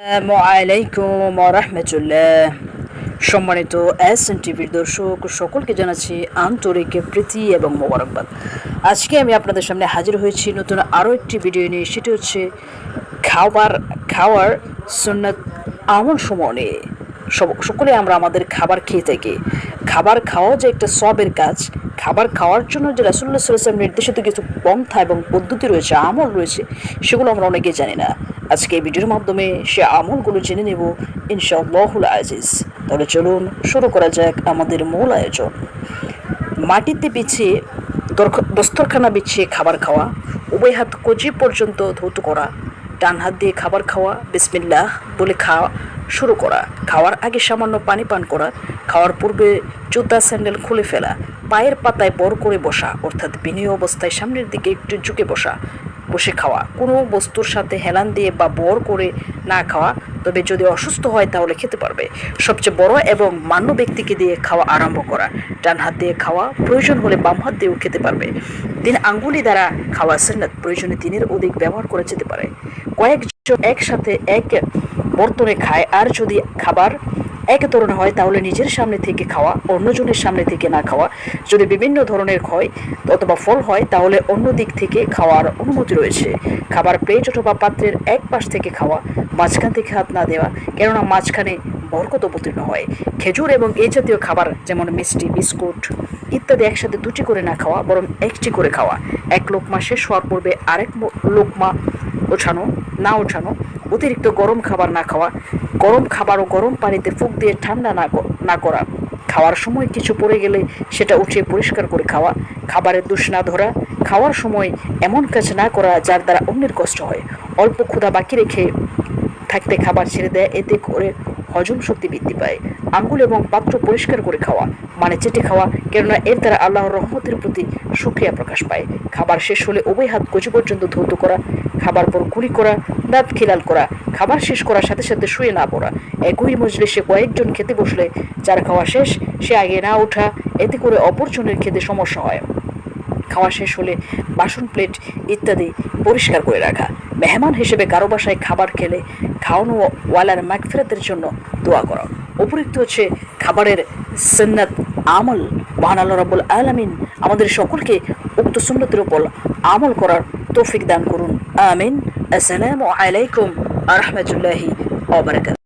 আলাইকুম রহমতুল্লাহ সম্মানিত S N টিভির দর্শক, সকলকে জানাচ্ছি আন্তরিক প্রীতি এবং মোবারকবাদ। আজকে আমি আপনাদের সামনে হাজির হয়েছি নতুন আরও একটি ভিডিও নিয়ে। সেটি হচ্ছে খাবার খাওয়ার সুন্নাত আমল সমূহ নিয়ে। সকলে আমরা আমাদের খাবার খেয়ে থাকি। খাবার খাওয়া যে একটা সবের কাজ খাবার খাওয়ার জন্য যে রাসুল্লাহ সাল্লাম নির্দেশিত কিছু পন্থা এবং পদ্ধতি রয়েছে, আমল রয়েছে, সেগুলো আমরা অনেকেই জানি না। আজকে এই ভিডিওর মাধ্যমে সে আমলগুলো জেনে নেব ইনশাআল্লাহুল আজিজ। তাহলে চলুন শুরু করা যাক আমাদের মূল আয়োজন। মাটিতে দরখ- দস্তরখানা বিছিয়ে খাবার খাওয়া, উভয় হাত কচি পর্যন্ত ধৌত করা, ডান হাত দিয়ে খাবার খাওয়া, বিসমিল্লাহ বলে খাওয়া শুরু করা, খাওয়ার আগে সামান্য পানি পান করা, খাওয়ার পূর্বে জুতা স্যান্ডেল খুলে ফেলা পায়ের পাতায় বড় করে বসা, অর্থাৎ বিনয় অবস্থায় সামনের দিকে একটু ঝুঁকে বসা, বসে খাওয়া। কোনো বস্তুর সাথে হেলান দিয়ে বা বর করে না খাওয়া, তবে যদি অসুস্থ হয় তাহলে খেতে পারবে। সবচেয়ে বড় এবং মান্য ব্যক্তিকে দিয়ে খাওয়া আরম্ভ করা। ডান হাত দিয়ে খাওয়া প্রয়োজন হলে বাম হাত দিয়েও খেতে পারবে। তিন আঙ্গুলি দ্বারা খাওয়া সেন্নাত প্রয়োজনে দিনের অধিক ব্যবহার করা যেতে পারে। কয়েকজন একসাথে এক বর্তনে খায়, আর যদি খাবার এক ধরনের হয় তাহলে নিজের সামনে থেকে খাওয়া, অন্যজনের সামনে থেকে না খাওয়া। যদি বিভিন্ন ধরনের হয় অথবা ফল হয়, তাহলে অন্য দিক থেকে খাওয়ার অনুমতি রয়েছে। খাবার প্লেট অথবা পাত্রের এক পাশ থেকে খাওয়া, মাঝখান থেকে হাত না দেওয়া, কেননা মাঝখানে বরকত অবতীর্ণ হয়। খেজুর এবং এই জাতীয় খাবার যেমন মিষ্টি, বিস্কুট ইত্যাদি একসাথে দুটি করে না খাওয়া, বরং একটি করে খাওয়া। এক লোকমা শেষ হওয়ার পূর্বে আরেক লোকমা ওঠানো, না ওঠানো অতিরিক্ত গরম খাবার না খাওয়া, গরম খাবার ও গরম পানিতে ফুক দিয়ে ঠান্ডা না না করা। খাওয়ার সময় কিছু পড়ে গেলে সেটা উঠে পরিষ্কার করে খাওয়া। খাবারের দুষ না ধরা, খাওয়ার সময় এমন কাজ না করা যার দ্বারা অন্যের কষ্ট হয়। অল্প ক্ষুধা বাকি রেখে থাকতে খাবার ছেড়ে দেয়, এতে করে হজম শক্তি বৃদ্ধি পায়। আঙ্গুল এবং পাত্র পরিষ্কার করে খাওয়া মানে চেটে খাওয়া, কেননা এর দ্বারা আল্লাহর রহমতের প্রতি সুক্রিয়া প্রকাশ পায়। খাবার শেষ হলে উভয় হাত কচি পর্যন্ত ধৌত করা, খাবার পর কুলি করা, দাঁত খিলাল করা, খাবার শেষ করার সাথে সাথে শুয়ে না পড়া। একই মজলিসে কয়েকজন খেতে বসলে, যার খাওয়া শেষ, সে আগে না ওঠা, এতে করে অপরজনের খেতে সমস্যা হয়। খাওয়া শেষ হলে বাসন প্লেট ইত্যাদি পরিষ্কার করে রাখা। মেহমান হিসেবে কারও বাসায় খাবার খেলে খাওয়ানো ওয়ালার মাগফিরাতের জন্য দোয়া করা। উপরিক্ত হচ্ছে খাবারের সন্ন্যাত আমল। মহান আল্লাহ রাবুল আলামিন আমাদের সকলকে উক্ত সুন্নতের উপর আমল করার তৌফিক দান করুন। আমিন। আসসালামু আলাইকুম আ রহমতুল্লাহি